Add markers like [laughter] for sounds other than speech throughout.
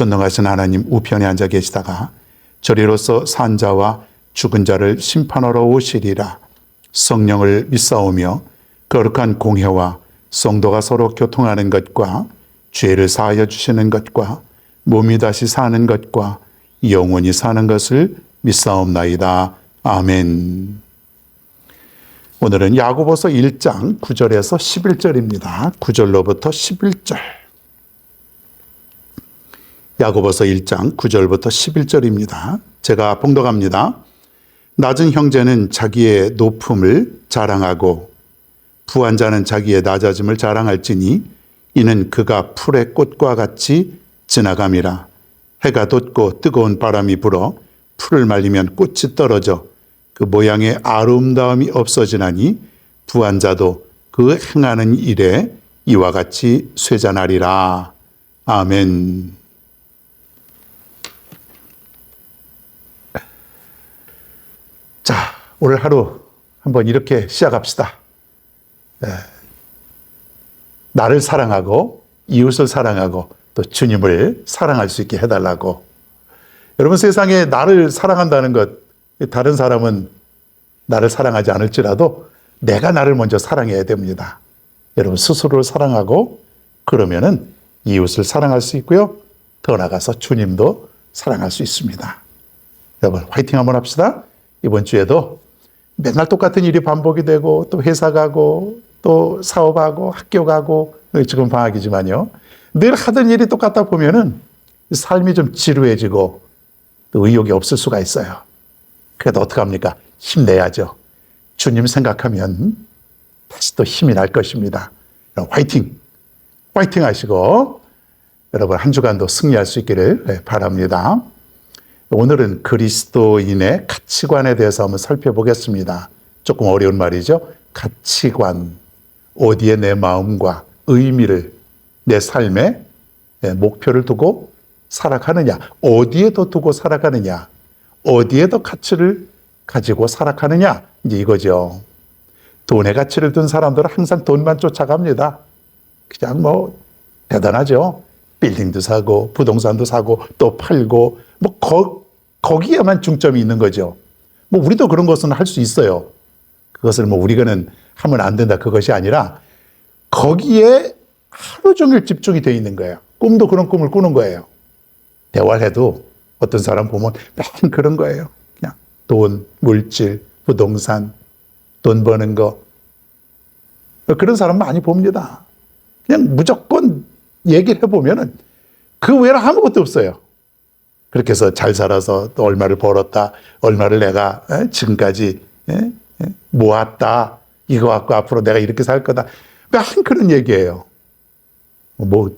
전능하신 하나님 우편에 앉아 계시다가 저리로서 산 자와 죽은 자를 심판하러 오시리라 성령을 믿사오며 거룩한 공회와 성도가 서로 교통하는 것과 죄를 사하여 주시는 것과 몸이 다시 사는 것과 영원히 사는 것을 믿사옵나이다. 아멘. 오늘은 야고보서 1장 9절에서 11절입니다. 9절로부터 11절. 야고보서 1장 9절부터 11절입니다. 제가 봉독합니다. 낮은 형제는 자기의 높음을 자랑하고 부한 자는 자기의 낮아짐을 자랑할지니 이는 그가 풀의 꽃과 같이 지나감이라 해가 돋고 뜨거운 바람이 불어 풀을 말리면 꽃이 떨어져 그 모양의 아름다움이 없어지나니 부한 자도 그 행하는 일에 이와 같이 쇠잔하리라. 아멘. 자, 오늘 하루 한번 이렇게 시작합시다. 에, 나를 사랑하고 이웃을 사랑하고 또 주님을 사랑할 수 있게 해달라고. 여러분 세상에 나를 사랑한다는 것, 다른 사람은 나를 사랑하지 않을지라도 내가 나를 먼저 사랑해야 됩니다. 여러분 스스로를 사랑하고 그러면은 이웃을 사랑할 수 있고요. 더 나아가서 주님도 사랑할 수 있습니다. 여러분 화이팅 한번 합시다. 이번 주에도 맨날 똑같은 일이 반복이 되고 또 회사 가고 또 사업하고 학교 가고 지금 방학이지만요. 늘 하던 일이 똑같다 보면은 삶이 좀 지루해지고 또 의욕이 없을 수가 있어요. 그래도 어떡합니까? 힘내야죠. 주님 생각하면 다시 또 힘이 날 것입니다. 화이팅! 화이팅 하시고 여러분 한 주간도 승리할 수 있기를 바랍니다. 오늘은 그리스도인의 가치관에 대해서 한번 살펴보겠습니다. 조금 어려운 말이죠. 가치관. 어디에 내 마음과 의미를 내 삶의 목표를 두고 살아가느냐. 어디에 더 두고 살아가느냐. 어디에 더 가치를 가지고 살아가느냐. 이제 이거죠. 돈의 가치를 둔 사람들은 항상 돈만 쫓아갑니다. 그냥 뭐 대단하죠. 빌딩도 사고 부동산도 사고 또 팔고 뭐 거, 거기에만 중점이 있는 거죠. 뭐 우리도 그런 것은 할 수 있어요. 그것을 뭐 우리가는 하면 안 된다 그것이 아니라 거기에 하루 종일 집중이 되어 있는 거예요. 꿈도 그런 꿈을 꾸는 거예요. 대화를 해도 어떤 사람 보면 맨 그런 거예요. 그냥 돈, 물질, 부동산, 돈 버는 거. 그런 사람 많이 봅니다. 그냥 무조건 얘기를 해보면은 그 외로 아무것도 없어요. 그렇게 해서 잘 살아서 또 얼마를 벌었다, 얼마를 내가 지금까지 모았다, 이거 갖고 앞으로 내가 이렇게 살 거다. 맨 그런 얘기예요. 뭐,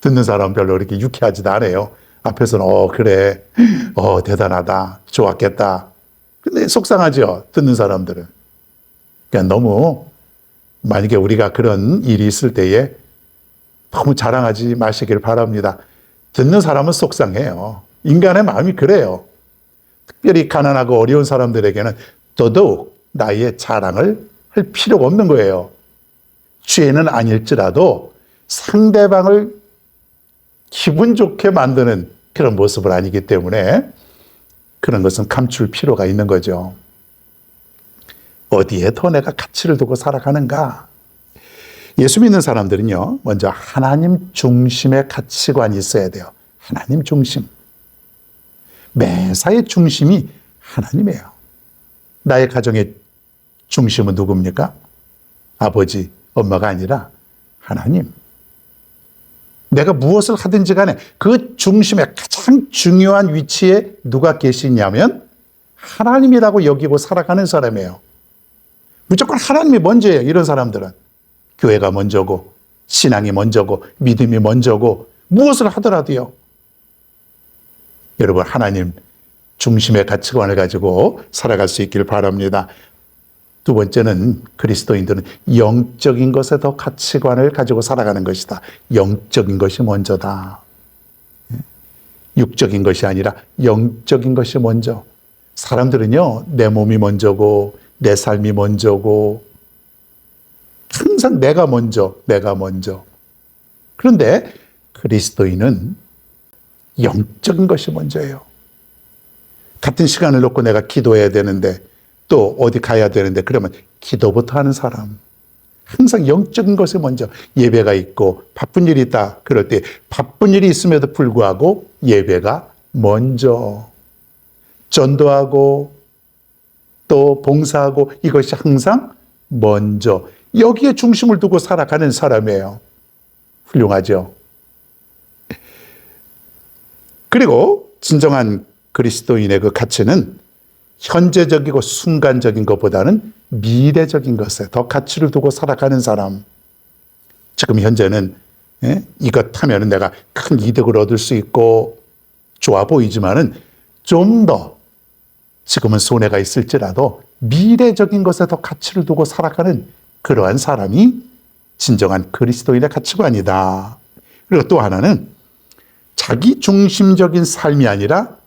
듣는 사람 별로 이렇게 유쾌하지도 않아요. 앞에서는, 어, 그래. 어, 대단하다. 좋았겠다. 근데 속상하죠. 듣는 사람들은. 그냥 너무, 만약에 우리가 그런 일이 있을 때에 너무 자랑하지 마시길 바랍니다. 듣는 사람은 속상해요. 인간의 마음이 그래요. 특별히 가난하고 어려운 사람들에게는 더더욱 나의 자랑을 할 필요가 없는 거예요. 죄는 아닐지라도 상대방을 기분 좋게 만드는 그런 모습을 아니기 때문에 그런 것은 감출 필요가 있는 거죠. 어디에 더 내가 가치를 두고 살아가는가? 예수 믿는 사람들은요, 먼저 하나님 중심의 가치관이 있어야 돼요. 하나님 중심. 매사의 중심이 하나님이에요. 나의 가정의 중심은 누굽니까? 아버지, 엄마가 아니라 하나님. 내가 무엇을 하든지 간에 그 중심에 가장 중요한 위치에 누가 계시냐면 하나님이라고 여기고 살아가는 사람이에요. 무조건 하나님이 먼저예요. 이런 사람들은. 교회가 먼저고, 신앙이 먼저고, 믿음이 먼저고, 무엇을 하더라도요. 여러분 하나님 중심의 가치관을 가지고 살아갈 수 있기를 바랍니다. 두 번째는 그리스도인들은 영적인 것에 더 가치관을 가지고 살아가는 것이다. 영적인 것이 먼저다. 육적인 것이 아니라 영적인 것이 먼저. 사람들은요, 내 몸이 먼저고, 내 삶이 먼저고, 항상 내가 먼저, 내가 먼저. 그런데 그리스도인은 영적인 것이 먼저예요. 같은 시간을 놓고 내가 기도해야 되는데, 또 어디 가야 되는데, 그러면 기도부터 하는 사람. 항상 영적인 것이 먼저 예배가 있고 바쁜 일이 있다. 그럴 때 바쁜 일이 있음에도 불구하고 예배가 먼저 전도하고 또 봉사하고 이것이 항상 먼저 여기에 중심을 두고 살아가는 사람이에요. 훌륭하죠. 그리고 진정한 그리스도인의 그 가치는 현재적이고 순간적인 것보다는 미래적인 것에 더 가치를 두고 살아가는 사람. 지금 현재는 예? 이것 하면은 내가 큰 이득을 얻을 수 있고 좋아 보이지만은 좀 더 지금은 손해가 있을지라도 미래적인 것에 더 가치를 두고 살아가는 그러한 사람이 진정한 그리스도인의 가치관이다. 그리고 또 하나는 자기 중심적인 삶이 아니라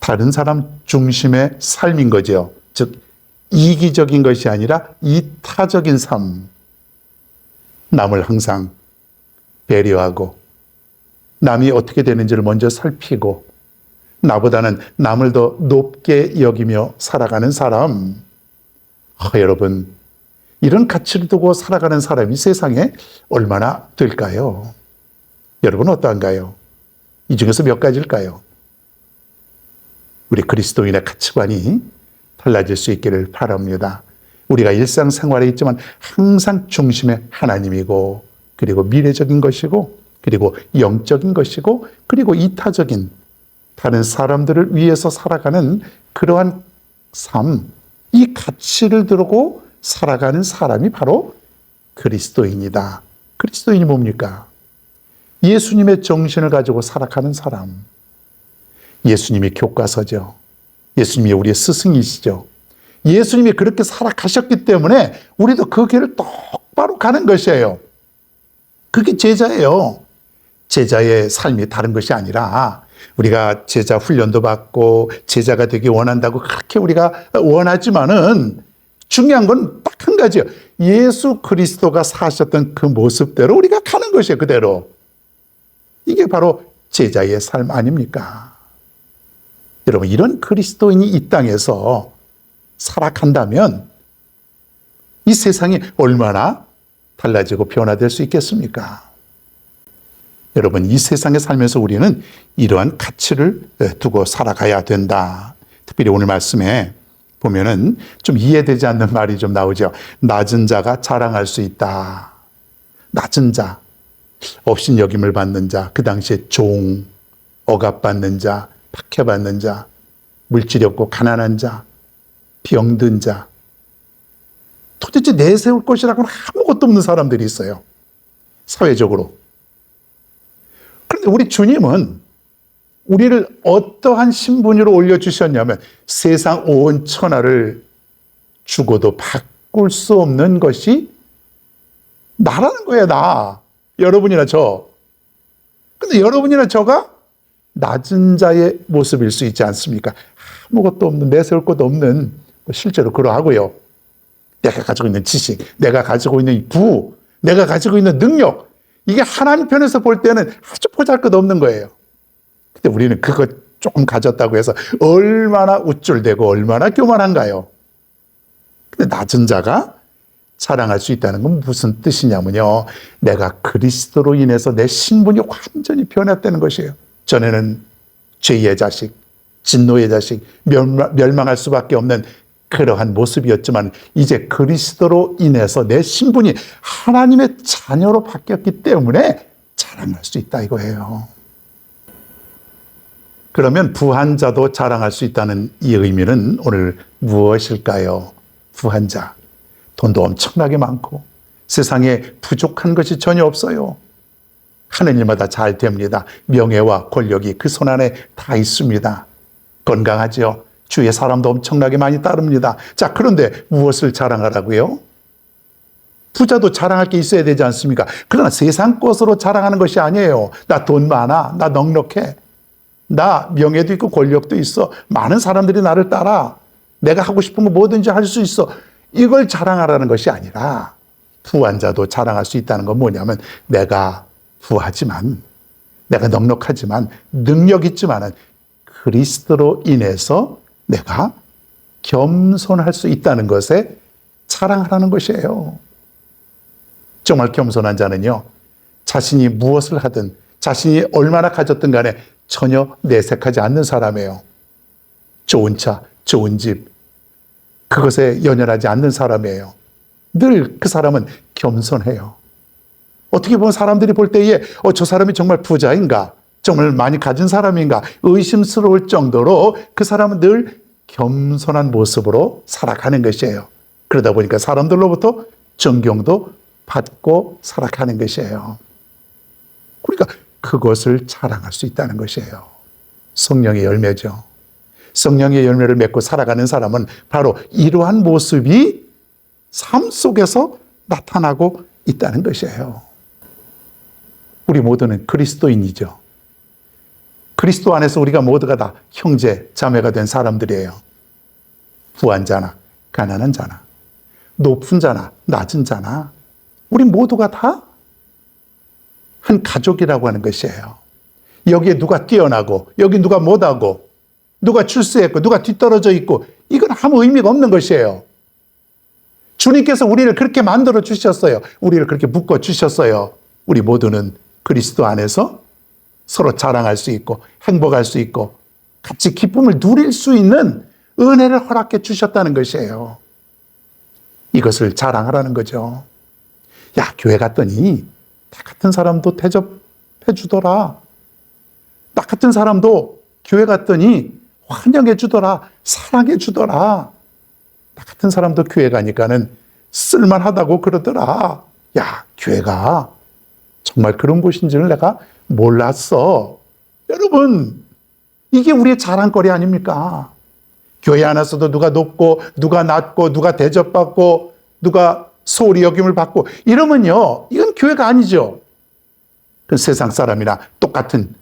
다른 사람 중심의 삶인 거죠. 즉, 이기적인 것이 아니라 이타적인 삶. 남을 항상 배려하고, 남이 어떻게 되는지를 먼저 살피고, 나보다는 남을 더 높게 여기며 살아가는 사람. 아, 여러분, 이런 가치를 두고 살아가는 사람이 세상에 얼마나 될까요? 여러분 어떠한가요? 이 중에서 몇 가지일까요? 우리 그리스도인의 가치관이 달라질 수 있기를 바랍니다. 우리가 일상생활에 있지만 항상 중심에 하나님이고 그리고 미래적인 것이고 그리고 영적인 것이고 그리고 이타적인 다른 사람들을 위해서 살아가는 그러한 삶, 이 가치를 들고 살아가는 사람이 바로 그리스도인이다. 그리스도인이 뭡니까? 예수님의 정신을 가지고 살아가는 사람. 예수님이 교과서죠. 예수님이 우리의 스승이시죠. 예수님이 그렇게 살아가셨기 때문에 우리도 그 길을 똑바로 가는 것이에요. 그게 제자예요. 제자의 삶이 다른 것이 아니라 우리가 제자 훈련도 받고 제자가 되기 원한다고 그렇게 우리가 원하지만은 중요한 건 딱 한 가지예요. 예수 그리스도가 사셨던 그 모습대로 우리가 가는 것이에요. 그대로. 이게 바로 제자의 삶 아닙니까? 여러분, 이런 그리스도인이 이 땅에서 살아간다면 이 세상이 얼마나 달라지고 변화될 수 있겠습니까? 여러분, 이 세상에 살면서 우리는 이러한 가치를 두고 살아가야 된다. 특별히 오늘 말씀에 보면은 좀 이해되지 않는 [laughs] 말이 좀 나오죠. 낮은 자가 자랑할 수 있다. 낮은 자, 없인 여김을 받는 자, 그 당시에 종, 억압받는 자, 박해받는 자, 물질이 없고 가난한 자, 병든 자, 도대체 내세울 것이라고는 아무것도 없는 사람들이 있어요. 사회적으로. 그런데 우리 주님은 우리를 어떠한 신분으로 올려주셨냐면 세상 온 천하를 죽어도 바꿀 수 없는 것이 나라는 거야, 나. 여러분이나 저. 근데 여러분이나 저가 낮은 자의 모습일 수 있지 않습니까? 아무것도 없는, 내세울 것도 없는, 뭐 실제로 그러하고요. 내가 가지고 있는 지식, 내가 가지고 있는 부, 내가 가지고 있는 능력, 이게 하나님 편에서 볼 때는 아주 보잘 것 없는 거예요. 근데 우리는 그거 조금 가졌다고 해서 얼마나 우쭐대고 얼마나 교만한가요? 근데 낮은 자가 자랑할 수 있다는 건 무슨 뜻이냐면요. 내가 그리스도로 인해서 내 신분이 완전히 변했다는 것이에요. 전에는 죄의 자식, 진노의 자식, 멸망할 수밖에 없는 그러한 모습이었지만 이제 그리스도로 인해서 내 신분이 하나님의 자녀로 바뀌었기 때문에 자랑할 수 있다 이거예요. 그러면 부한 자도 자랑할 수 있다는 이 의미는 오늘 무엇일까요? 부한 자. 돈도 엄청나게 많고 세상에 부족한 것이 전혀 없어요. 하느님마다 잘 됩니다. 명예와 권력이 그 손 안에 다 있습니다. 건강하죠. 주위에 사람도 엄청나게 많이 따릅니다. 자, 그런데 무엇을 자랑하라고요? 부자도 자랑할 게 있어야 되지 않습니까? 그러나 세상 것으로 자랑하는 것이 아니에요. 나 돈 많아. 나 넉넉해. 나 명예도 있고 권력도 있어. 많은 사람들이 나를 따라. 내가 하고 싶은 거 뭐든지 할 수 있어. 이걸 자랑하라는 것이 아니라 부한 자도 자랑할 수 있다는 건 뭐냐면 내가 부하지만 내가 넉넉하지만 능력 있지만은 그리스도로 인해서 내가 겸손할 수 있다는 것에 자랑하라는 것이에요. 정말 겸손한 자는요, 자신이 무엇을 하든, 자신이 얼마나 가졌든 간에 전혀 내색하지 않는 사람이에요. 좋은 차, 좋은 집, 그것에 연연하지 않는 사람이에요. 늘 그 사람은 겸손해요. 어떻게 보면 사람들이 볼 때에, 어, 저 사람이 정말 부자인가? 정말 많이 가진 사람인가? 의심스러울 정도로 그 사람은 늘 겸손한 모습으로 살아가는 것이에요. 그러다 보니까 사람들로부터 존경도 받고 살아가는 것이에요. 그러니까 그것을 자랑할 수 있다는 것이에요. 성령의 열매죠. 성령의 열매를 맺고 살아가는 사람은 바로 이러한 모습이 삶 속에서 나타나고 있다는 것이에요. 우리 모두는 그리스도인이죠. 그리스도 안에서 우리가 모두가 다 형제, 자매가 된 사람들이에요. 부한 자나, 가난한 자나, 높은 자나, 낮은 자나, 우리 모두가 다 한 가족이라고 하는 것이에요. 여기에 누가 뛰어나고, 여기 누가 못하고, 누가 출세했고, 누가 뒤떨어져 있고, 이건 아무 의미가 없는 것이에요. 주님께서 우리를 그렇게 만들어 주셨어요. 우리를 그렇게 묶어 주셨어요. 우리 모두는 그리스도 안에서 서로 자랑할 수 있고, 행복할 수 있고, 같이 기쁨을 누릴 수 있는 은혜를 허락해 주셨다는 것이에요. 이것을 자랑하라는 거죠. 야, 교회 갔더니 나 같은 사람도 대접해 주더라. 나 같은 사람도 교회 갔더니 환영해 주더라. 사랑해 주더라. 나 같은 사람도 교회 가니까는 쓸만하다고 그러더라. 야, 교회가 정말 그런 곳인지를 내가 몰랐어. 여러분, 이게 우리의 자랑거리 아닙니까? 교회 안에서도 누가 높고, 누가 낮고, 누가 대접받고, 누가 소홀히 여김을 받고 이러면요. 이건 교회가 아니죠. 그 세상 사람이나 똑같은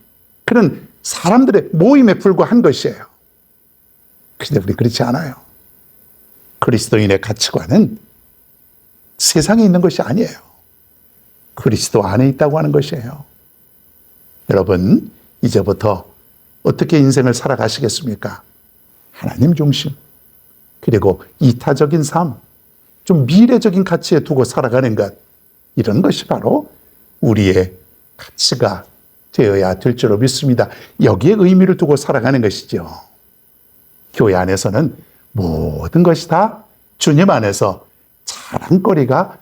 그런 사람들의 모임에 불과한 것이에요. 그런데 우리 그렇지 않아요. 그리스도인의 가치관은 세상에 있는 것이 아니에요. 그리스도 안에 있다고 하는 것이에요. 여러분, 이제부터 어떻게 인생을 살아가시겠습니까? 하나님 중심, 그리고 이타적인 삶, 좀 미래적인 가치에 두고 살아가는 것, 이런 것이 바로 우리의 가치가 되어야 될 줄로 믿습니다. 여기에 의미를 두고 살아가는 것이죠. 교회 안에서는 모든 것이 다 주님 안에서 자랑거리가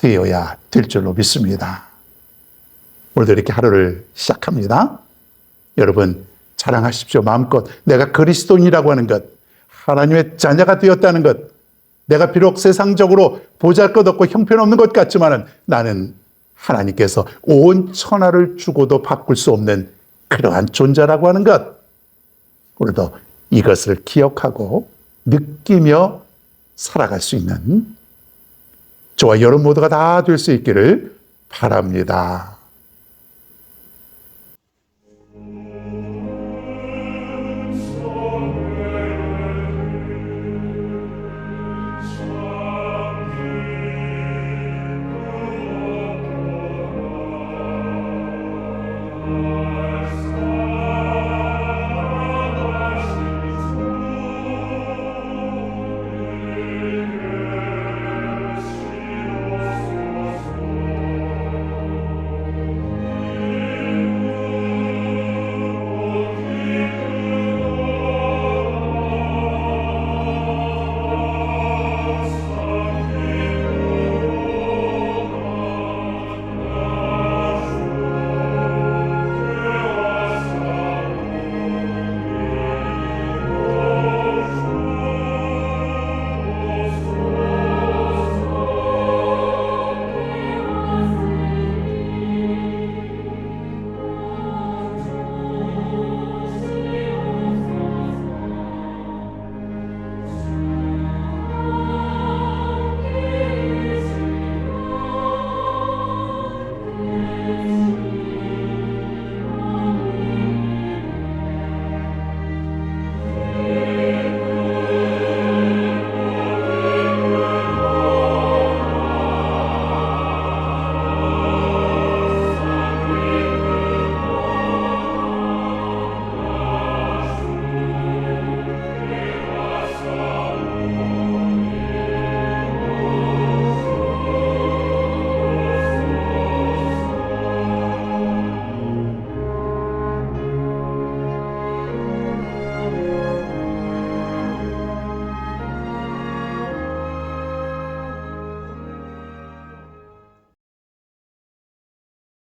되어야 될 줄로 믿습니다. 오늘도 이렇게 하루를 시작합니다. 여러분, 자랑하십시오. 마음껏 내가 그리스도인이라고 하는 것, 하나님의 자녀가 되었다는 것, 내가 비록 세상적으로 보잘 것 없고 형편없는 것 같지만은 나는 하나님께서 온 천하를 주고도 바꿀 수 없는 그러한 존재라고 하는 것. 우리도 이것을 기억하고 느끼며 살아갈 수 있는 저와 여러분 모두가 다 될 수 있기를 바랍니다.